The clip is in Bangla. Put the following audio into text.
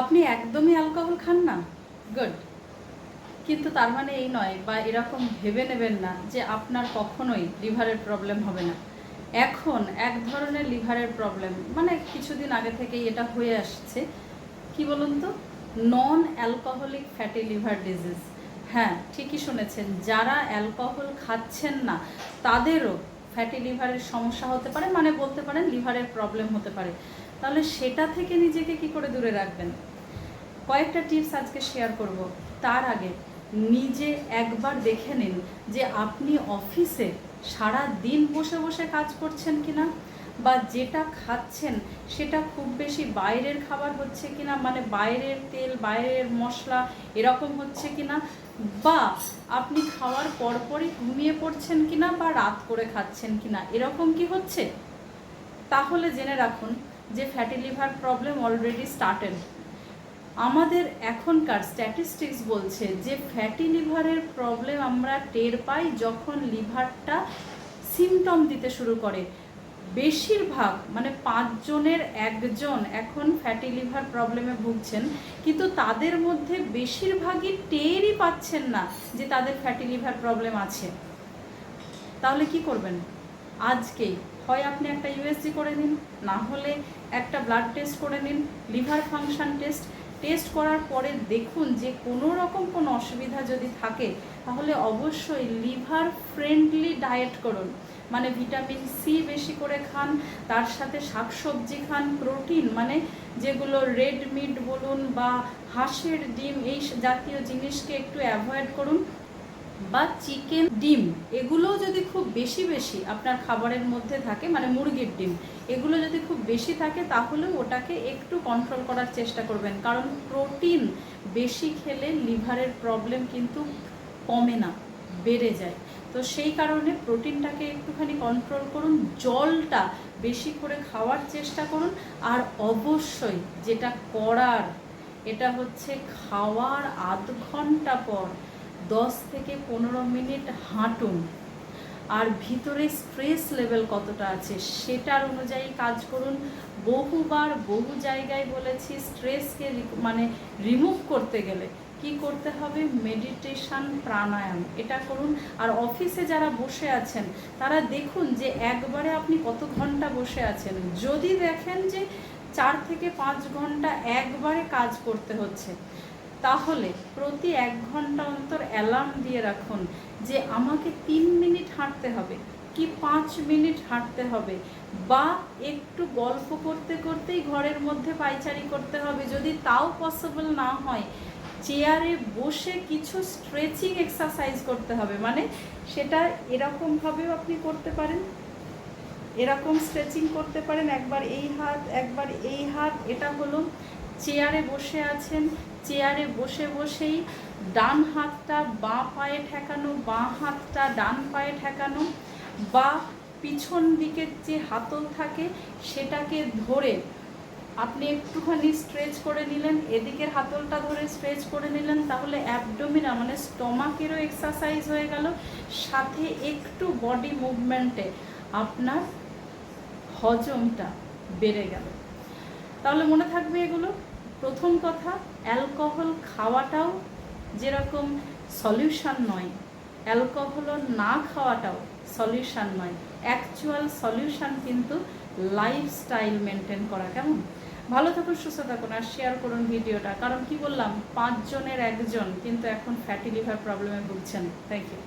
আপনি একদমই অ্যালকোহল খান না? গুড কিন্তু তার মানে এই নয় বা এরকম ভেবে নেবেন না যে আপনার কখনোই লিভারের প্রবলেম হবে না। এখন এক ধরনের লিভারের প্রবলেম মানে কিছুদিন আগে থেকেই এটা হয়ে আসছে। কি বলুন তো? Non alcoholic fatty liver disease হ্যাঁ ঠিকই শুনেছেন, যারা অ্যালকোহল খাচ্ছেন না, তাদেরও ফ্যাটি লিভারের সমস্যা হতে পারে মানে বলতে পারেন লিভারের প্রবলেম হতে পারে। তাহলে সেটা থেকে নিজেকে কি করে দূরে রাখবেন? কয়েকটা টিপস আজকে শেয়ার করব। তার আগে নিজে একবার দেখে নিন যে আপনি অফিসে সারা দিন বসে বসে কাজ করছেন কিনা বা যেটা খাচ্ছেন সেটা খুব বেশি বাইরের খাবার হচ্ছে কিনা মানে বাইরের তেল, বাইরের মশলা এরকম হচ্ছে কিনা বা আপনি খাওয়ার পরপরই ঘুমিয়ে পড়ছেন কিনা বা রাত করে খাচ্ছেন কিনা এরকম কি হচ্ছে? তাহলে জেনে রাখুন যে fatty liver problem already started আমাদের এখনকার স্ট্যাটিস্টিক্স বলছে যে ফ্যাটি লিভারের প্রবলেম আমরা টের পাই যখন লিভারটা সিমটম দিতে শুরু করে। বেশিরভাগ মানে পাঁচজনের একজন এখন ফ্যাটি লিভার প্রবলেমে ভুগছেন, কিন্তু তাদের মধ্যে বেশিরভাগই টেরই পাচ্ছেন না যে তাদের ফ্যাটি লিভার প্রবলেম আছে। তাহলে কি করবেন? আজকেই। হয় আপনি একটা ইউএসজি করে নিন, না হলে একটা ব্লাড টেস্ট করে নিন লিভার ফাংশন টেস্ট টেস্ট করার পরে দেখুন যে কোনো রকম কোনো অসুবিধা যদি থাকে, তাহলে অবশ্যই লিভার ফ্রেন্ডলি ডায়েট করুন। মানে ভিটামিন সি বেশি করে খান, তার সাথে শাকসবজি খান প্রোটিন মানে যেগুলো রেড মিট বলুন বা হাঁসের ডিম, এই জাতীয় জিনিসকে একটু অ্যাভয়েড করুন। বা চিকেন ডিম এগুলোও যদি খুব বেশি বেশি আপনার খাবারের মধ্যে থাকে মানে মুরগির ডিম, এগুলো যদি খুব বেশি থাকে তাহলে ওটাকে একটু কন্ট্রোল করার চেষ্টা করবেন। কারণ প্রোটিন বেশি খেলে লিভারের প্রবলেম কিন্তু কমে না, বেড়ে যায়। তো সেই কারণে প্রোটিনটাকে একটুখানি কন্ট্রোল করুন, জলটা বেশি করে খাওয়ার চেষ্টা করুন, আর অবশ্যই যেটা করার, এটা হচ্ছে খাওয়ার আধ ঘণ্টা পর দশ থেকে পনেরো মিনিট হাঁটুন। আর ভিতরে স্ট্রেস লেভেল কতটা আছে সেটার অনুযায়ী কাজ করুন। বহুবার বহু জায়গায় বলেছি স্ট্রেসকে মানে রিমুভ করতে গেলে কি করতে হবে? মেডিটেশন প্রাণায়াম এটা করুন। আর অফিসে যারা বসে আছেন, তারা দেখুন যে একবারে আপনি কত ঘণ্টা বসে আছেন। যদি দেখেন যে চার থেকে পাঁচ ঘণ্টা একবারে কাজ করতে হচ্ছে তাহলে প্রতি এক ঘণ্টা অন্তর অ্যালার্ম দিয়ে রাখুন যে আমাকে তিন মিনিট হাঁটতে হবে, কি পাঁচ মিনিট হাঁটতে হবে বা একটু গল্প করতে করতেই ঘরের মধ্যে পাইচারি করতে হবে। যদি তাও পসিবল না হয় চেয়ারে বসে কিছু স্ট্রেচিং এক্সারসাইজ করতে হবে। মানে সেটা এরকমভাবেও আপনি করতে পারেন। এরকম স্ট্রেচিং করতে পারেন। একবার এই হাত, একবার এই হাত, এটা হলো চেয়ারে বসে আছেন। চেয়ারে বসে বসেই ডান হাতটা বাঁ পায়ে ঠেকানো, বাঁ হাতটা ডান পায়ে ঠেকানো বা পিছন দিকের যে হাতল থাকে সেটাকে ধরে আপনি একটুখানি স্ট্রেচ করে নিলেন, এদিকের হাতলটা ধরে স্ট্রেচ করে নিলেন, তাহলে অ্যাবডোমিনা মানে স্টমাকেরও এক্সারসাইজ হয়ে গেল। সাথে একটু বডি মুভমেন্টে আপনার হজমটা বেড়ে গেল। তাহলে মনে থাকবে এগুলো? প্রথম কথা, অ্যালকোহল খাওয়াটাও যেরকম সলিউশন নয়, অ্যালকোহল না খাওয়াটাও সলিউশন নয়। অ্যাকচুয়াল সলিউশন কিন্তু লাইফস্টাইল মেনটেন করা, কেমন? ভালো থাকুন, সুস্থ থাকুন আর শেয়ার করুন ভিডিওটা। কারণ কি বললাম, পাঁচজনের একজন কিন্তু এখন ফ্যাটি লিভার প্রবলেমে ভুগছেন। Thank you